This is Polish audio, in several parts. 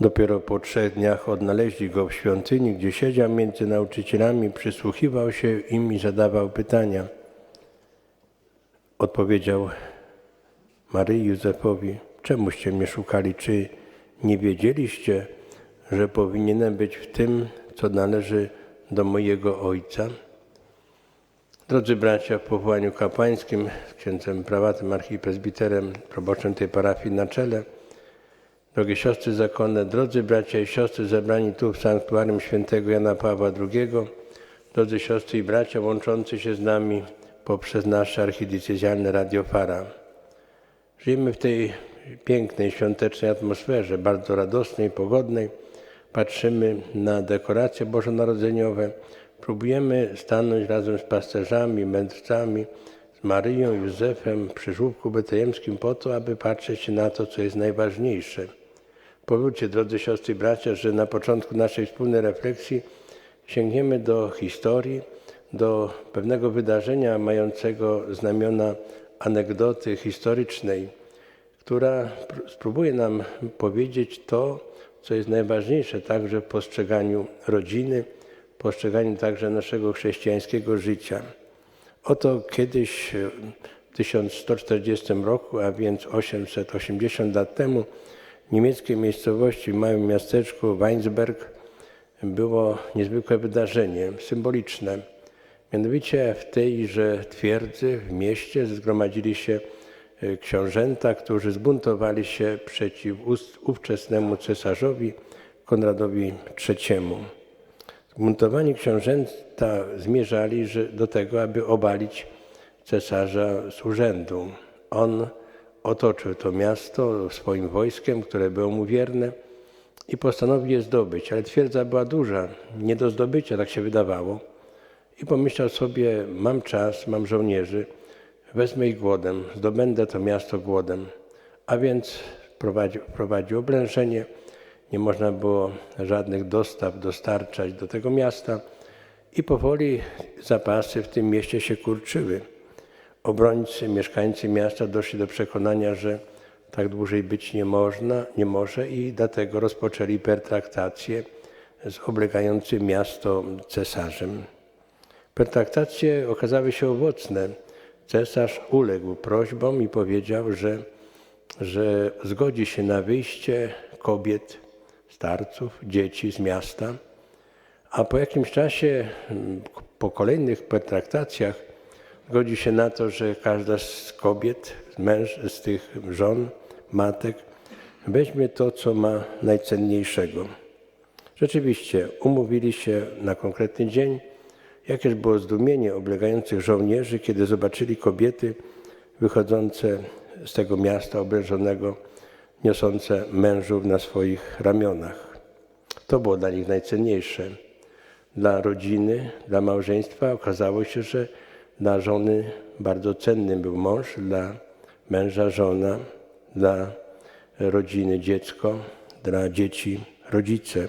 Dopiero po trzech dniach odnaleźli go w świątyni, gdzie siedział między nauczycielami, przysłuchiwał się im i zadawał pytania. Odpowiedział Maryi Józefowi, czemuście mnie szukali? Czy nie wiedzieliście, że powinienem być w tym, co należy do mojego Ojca? Drodzy bracia, w powołaniu kapłańskim z księdzem prawatem, archipresbiterem, proboszczem tej parafii na czele, drogie siostry zakonne, drodzy bracia i siostry zebrani tu w sanktuarium świętego Jana Pawła II, drodzy siostry i bracia łączący się z nami poprzez nasze archidiecezjalne Radio Fara. Żyjemy w tej pięknej, świątecznej atmosferze, bardzo radosnej, pogodnej. Patrzymy na dekoracje bożonarodzeniowe, próbujemy stanąć razem z pasterzami, mędrcami, z Maryją, Józefem przy żłóbku betlejemskim po to, aby patrzeć na to, co jest najważniejsze. Pozwólcie, drodzy siostry i bracia, że na początku naszej wspólnej refleksji sięgniemy do historii, do pewnego wydarzenia mającego znamiona anegdoty historycznej, która pr- spróbuje nam powiedzieć to, co jest najważniejsze także w postrzeganiu rodziny, postrzeganiu także naszego chrześcijańskiego życia. Oto kiedyś w 1140 roku, a więc 880 lat temu, niemieckiej miejscowości, w małym miasteczku Weinsberg było niezwykłe wydarzenie, symboliczne. Mianowicie w tejże twierdzy, w mieście zgromadzili się e, książęta, którzy zbuntowali się przeciw ówczesnemu cesarzowi Konradowi III. Zbuntowani książęta zmierzali do tego, aby obalić cesarza z urzędu. On otoczył to miasto swoim wojskiem, które było mu wierne i postanowił je zdobyć, ale twierdza była duża, nie do zdobycia, tak się wydawało. I pomyślał sobie, mam czas, mam żołnierzy, wezmę ich głodem, zdobędę to miasto głodem. A więc prowadził, prowadził oblężenie, nie można było żadnych dostaw dostarczać do tego miasta i powoli zapasy w tym mieście się kurczyły. Obrońcy, mieszkańcy miasta doszli do przekonania, że tak dłużej być nie można, nie może i dlatego rozpoczęli pertraktację z oblegającym miasto cesarzem. Pertraktacje okazały się owocne. Cesarz uległ prośbom i powiedział, że, że zgodzi się na wyjście kobiet, starców, dzieci z miasta, a po jakimś czasie, mm, po kolejnych pertraktacjach, zgodzi się na to, że każda z kobiet, męż, z tych żon, matek, weźmie to, co ma najcenniejszego. Rzeczywiście umówili się na konkretny dzień. Jakież było zdumienie oblegających żołnierzy, kiedy zobaczyli kobiety wychodzące z tego miasta oblężonego, niosące mężów na swoich ramionach. To było dla nich najcenniejsze. Dla rodziny, dla małżeństwa okazało się, że dla żony bardzo cennym był mąż, dla męża żona, dla rodziny dziecko, dla dzieci rodzice.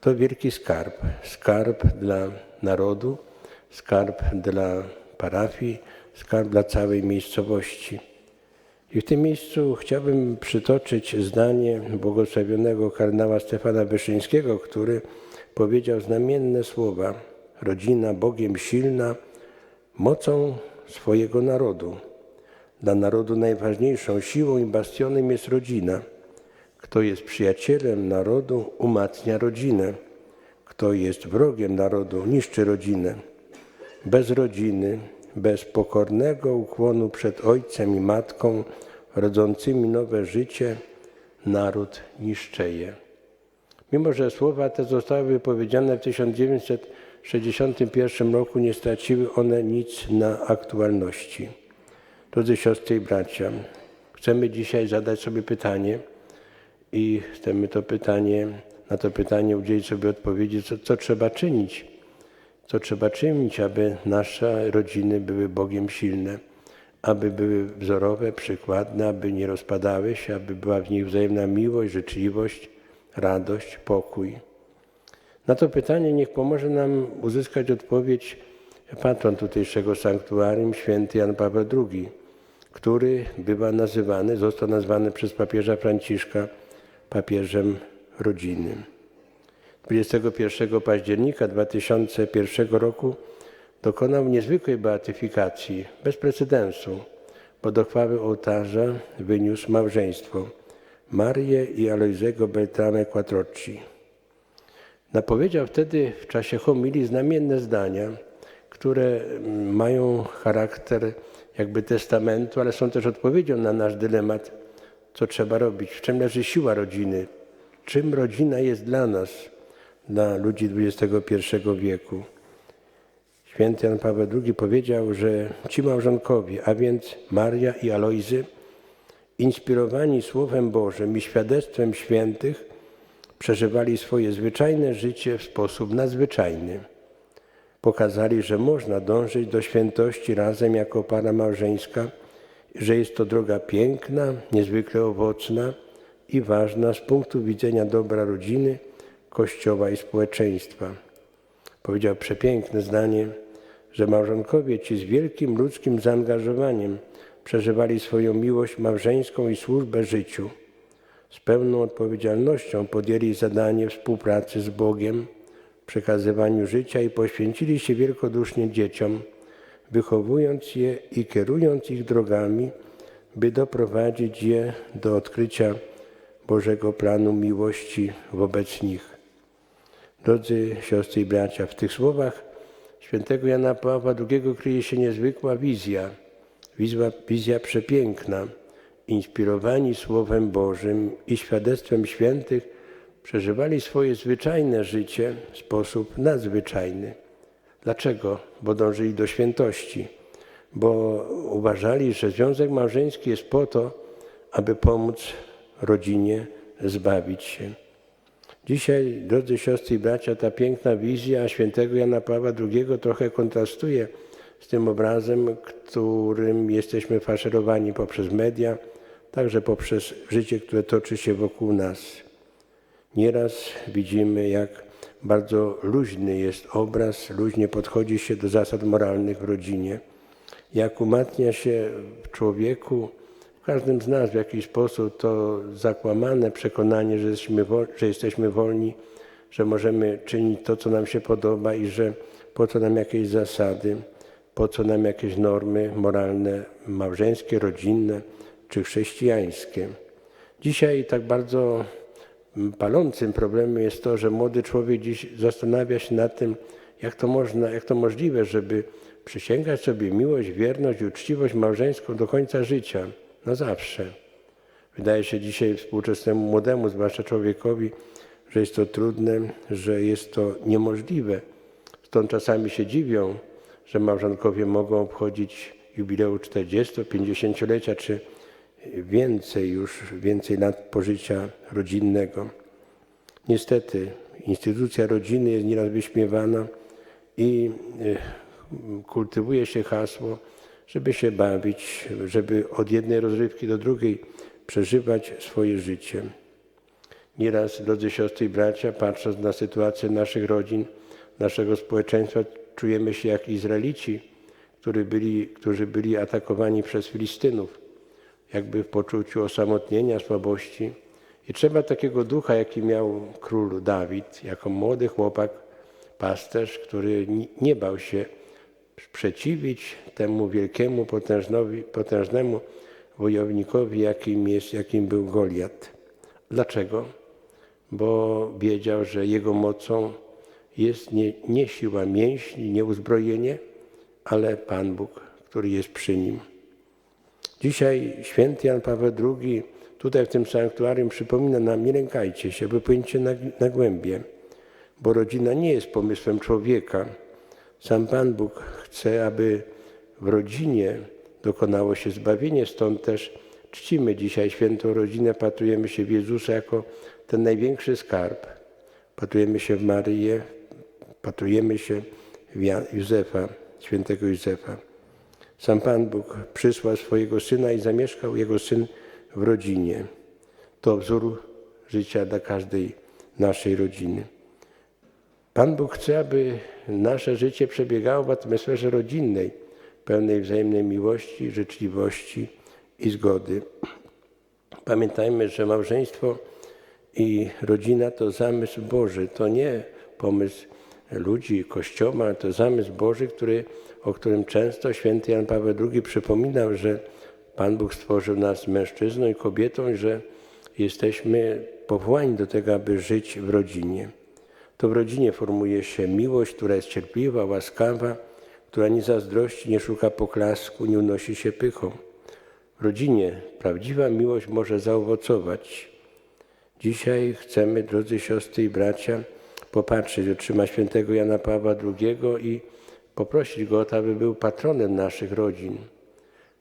To wielki skarb. Skarb dla narodu, skarb dla parafii, skarb dla całej miejscowości. I w tym miejscu chciałbym przytoczyć zdanie błogosławionego kardynała Stefana Wyszyńskiego, który powiedział znamienne słowa: Rodzina Bogiem silna, mocą swojego narodu. Dla narodu najważniejszą siłą i bastionem jest rodzina. Kto jest przyjacielem narodu, umacnia rodzinę. Kto jest wrogiem narodu, niszczy rodzinę. Bez rodziny, bez pokornego ukłonu przed ojcem i matką, rodzącymi nowe życie, naród niszczeje. Mimo, że słowa te zostały wypowiedziane w 1961 roku, nie straciły one nic na aktualności. Drodzy siostry i bracia, chcemy dzisiaj zadać sobie pytanie i chcemy to pytanie, na to pytanie udzielić sobie odpowiedzi, co, co trzeba czynić. Co trzeba czynić, aby nasze rodziny były Bogiem silne, aby były wzorowe, przykładne, aby nie rozpadały się, aby była w nich wzajemna miłość, życzliwość, radość, pokój. Na to pytanie niech pomoże nam uzyskać odpowiedź patron tutejszego sanktuarium, święty Jan Paweł II, który bywa nazywany, został nazwany przez papieża Franciszka papieżem rodziny. 21 października 2001 roku dokonał niezwykłej beatyfikacji, bez precedensu. Pod ochwały ołtarza wyniósł małżeństwo Marię i Alojzego Beltrame Quattrocci. Napowiedział wtedy w czasie homilii znamienne zdania, które mają charakter jakby testamentu, ale są też odpowiedzią na nasz dylemat, co trzeba robić, w czym leży siła rodziny, czym rodzina jest dla nas, dla ludzi XXI wieku. Święty Jan Paweł II powiedział, że ci małżonkowie, a więc Maria i Alojzy, inspirowani Słowem Bożym i świadectwem świętych, przeżywali swoje zwyczajne życie w sposób nadzwyczajny. Pokazali, że można dążyć do świętości razem jako para małżeńska, że jest to droga piękna, niezwykle owocna i ważna z punktu widzenia dobra rodziny, Kościoła i społeczeństwa. Powiedział przepiękne zdanie, że małżonkowie ci z wielkim ludzkim zaangażowaniem przeżywali swoją miłość małżeńską i służbę życiu. Z pełną odpowiedzialnością podjęli zadanie współpracy z Bogiem, przekazywaniu życia i poświęcili się wielkodusznie dzieciom, wychowując je i kierując ich drogami, by doprowadzić je do odkrycia Bożego planu miłości wobec nich. Drodzy siostry i bracia, w tych słowach świętego Jana Pawła II kryje się niezwykła wizja, wizja, wizja przepiękna. Inspirowani Słowem Bożym i świadectwem świętych, przeżywali swoje zwyczajne życie w sposób nadzwyczajny. Dlaczego? Bo dążyli do świętości, bo uważali, że związek małżeński jest po to, aby pomóc rodzinie zbawić się. Dzisiaj, drodzy siostry i bracia, ta piękna wizja świętego Jana Pawła II trochę kontrastuje z tym obrazem, którym jesteśmy faszerowani poprzez media, także poprzez życie, które toczy się wokół nas. Nieraz widzimy, jak bardzo luźny jest obraz, luźnie podchodzi się do zasad moralnych w rodzinie, jak umatnia się w człowieku, w każdym z nas w jakiś sposób to zakłamane przekonanie, że jesteśmy, wolni, że jesteśmy wolni, że możemy czynić to, co nam się podoba i że po co nam jakieś zasady, po co nam jakieś normy moralne, małżeńskie, rodzinne czy chrześcijańskie. Dzisiaj tak bardzo palącym problemem jest to, że młody człowiek dziś zastanawia się nad tym, jak to można, jak to możliwe, żeby przysięgać sobie miłość, wierność uczciwość małżeńską do końca życia, na zawsze. Wydaje się dzisiaj współczesnemu młodemu, zwłaszcza człowiekowi, że jest to trudne, że jest to niemożliwe. Stąd czasami się dziwią, że małżonkowie mogą obchodzić jubileusz 40, 50-lecia czy więcej już, więcej lat pożycia rodzinnego. Niestety instytucja rodziny jest nieraz wyśmiewana i e, kultywuje się hasło, żeby się bawić, żeby od jednej rozrywki do drugiej przeżywać swoje życie. Nieraz, drodzy siostry i bracia, patrząc na sytuację naszych rodzin, naszego społeczeństwa, czujemy się jak Izraelici, którzy byli, którzy byli atakowani przez Filistynów jakby w poczuciu osamotnienia, słabości. I trzeba takiego ducha, jaki miał król Dawid, jako młody chłopak, pasterz, który nie bał się sprzeciwić temu wielkiemu, potężnemu wojownikowi, jakim, jest, jakim był Goliat. Dlaczego? Bo wiedział, że jego mocą jest nie, nie siła mięśni, nie uzbrojenie, ale Pan Bóg, który jest przy nim. Dzisiaj święty Jan Paweł II tutaj w tym sanktuarium przypomina nam, nie lękajcie się, płyńcie na, na głębie, bo rodzina nie jest pomysłem człowieka. Sam Pan Bóg chce, aby w rodzinie dokonało się zbawienie, stąd też czcimy dzisiaj świętą rodzinę, patrujemy się w Jezusa jako ten największy skarb. Patrujemy się w Maryję, patrujemy się w Józefa, świętego Józefa. Sam Pan Bóg przysłał swojego Syna i zamieszkał Jego Syn w rodzinie. To wzór życia dla każdej naszej rodziny. Pan Bóg chce, aby nasze życie przebiegało w atmosferze rodzinnej, pełnej wzajemnej miłości, życzliwości i zgody. Pamiętajmy, że małżeństwo I rodzina to zamysł Boży, to nie pomysł ludzi, Kościoła, to zamysł Boży, który, o którym często święty Jan Paweł II przypominał, że Pan Bóg stworzył nas mężczyzną i kobietą, i że jesteśmy powołani do tego, aby żyć w rodzinie. To w rodzinie formuje się miłość, która jest cierpliwa, łaskawa, która nie zazdrości, nie szuka poklasku, nie unosi się pychą. W rodzinie prawdziwa miłość może zaowocować. Dzisiaj chcemy, drodzy siostry i bracia, popatrzeć, otrzymać świętego Jana Pawła II i poprosić go o to, aby był patronem naszych rodzin.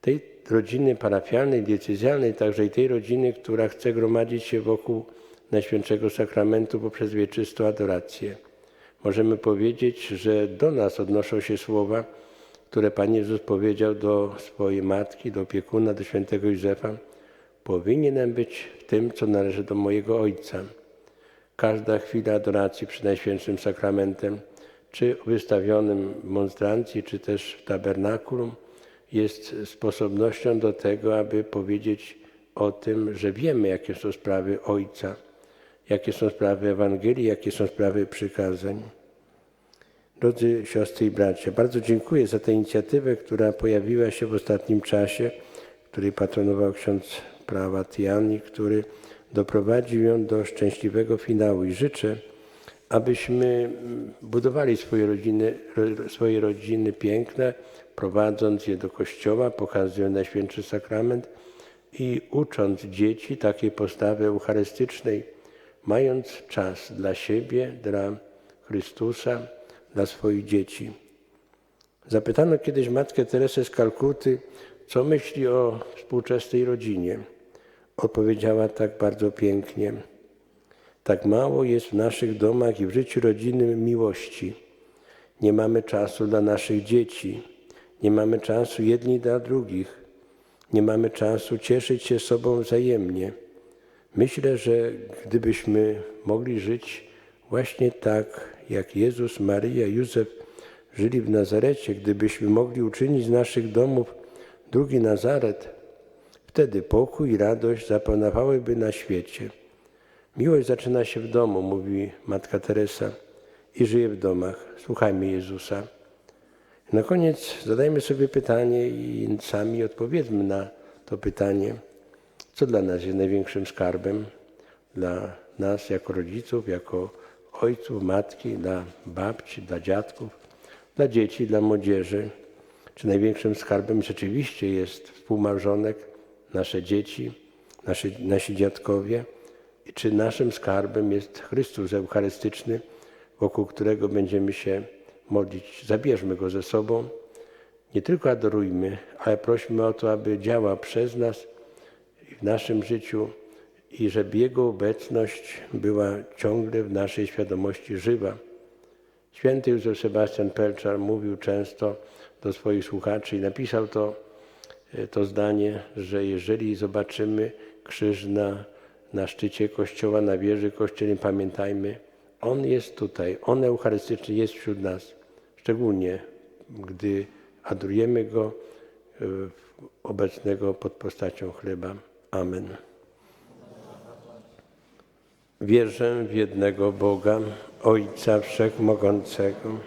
Tej rodziny parafialnej, decyzjalnej, także i tej rodziny, która chce gromadzić się wokół Najświętszego Sakramentu poprzez wieczystą adorację. Możemy powiedzieć, że do nas odnoszą się słowa, które Pan Jezus powiedział do swojej matki, do opiekuna, do świętego Józefa. Powinienem być tym, co należy do mojego Ojca. Każda chwila adoracji przy Najświętszym Sakramentem, czy wystawionym w monstrancji, czy też w tabernakulum, jest sposobnością do tego, aby powiedzieć o tym, że wiemy, jakie są sprawy Ojca, jakie są sprawy Ewangelii, jakie są sprawy przykazań. Drodzy siostry i bracia, bardzo dziękuję za tę inicjatywę, która pojawiła się w ostatnim czasie, której patronował ksiądz prałat Jan i który doprowadził ją do szczęśliwego finału. I życzę, abyśmy budowali swoje rodziny, swoje rodziny piękne, prowadząc je do kościoła, pokazując Najświętszy Sakrament i ucząc dzieci takiej postawy eucharystycznej, mając czas dla siebie, dla Chrystusa, dla swoich dzieci. Zapytano kiedyś matkę Teresę z Kalkuty, co myśli o współczesnej rodzinie. Odpowiedziała tak bardzo pięknie. Tak mało jest w naszych domach i w życiu rodzinnym miłości. Nie mamy czasu dla naszych dzieci, nie mamy czasu jedni dla drugich, nie mamy czasu cieszyć się sobą wzajemnie. Myślę, że gdybyśmy mogli żyć właśnie tak, jak Jezus, Maryja, Józef żyli w Nazarecie, gdybyśmy mogli uczynić z naszych domów drugi Nazaret, wtedy pokój i radość zapanowałyby na świecie. Miłość zaczyna się w domu, mówi Matka Teresa, i żyje w domach. Słuchajmy Jezusa. Na koniec zadajmy sobie pytanie i sami odpowiedzmy na to pytanie, co dla nas jest największym skarbem, dla nas jako rodziców, jako ojców, matki, dla babci, dla dziadków, dla dzieci, dla młodzieży. Czy największym skarbem rzeczywiście jest współmałżonek, nasze dzieci, nasi, nasi dziadkowie? Czy naszym skarbem jest Chrystus Eucharystyczny, wokół którego będziemy się modlić? Zabierzmy Go ze sobą. Nie tylko adorujmy, ale prośmy o to, aby działał przez nas w naszym życiu i żeby Jego obecność była ciągle w naszej świadomości żywa. Święty Józef Sebastian Pelczar mówił często do swoich słuchaczy i napisał to, to zdanie, że jeżeli zobaczymy krzyż na, na szczycie kościoła, na wieży kościelnej, pamiętajmy, On jest tutaj, On eucharystyczny jest wśród nas, szczególnie gdy adorujemy Go e, obecnego pod postacią chleba. Amen. Wierzę w jednego Boga, Ojca Wszechmogącego,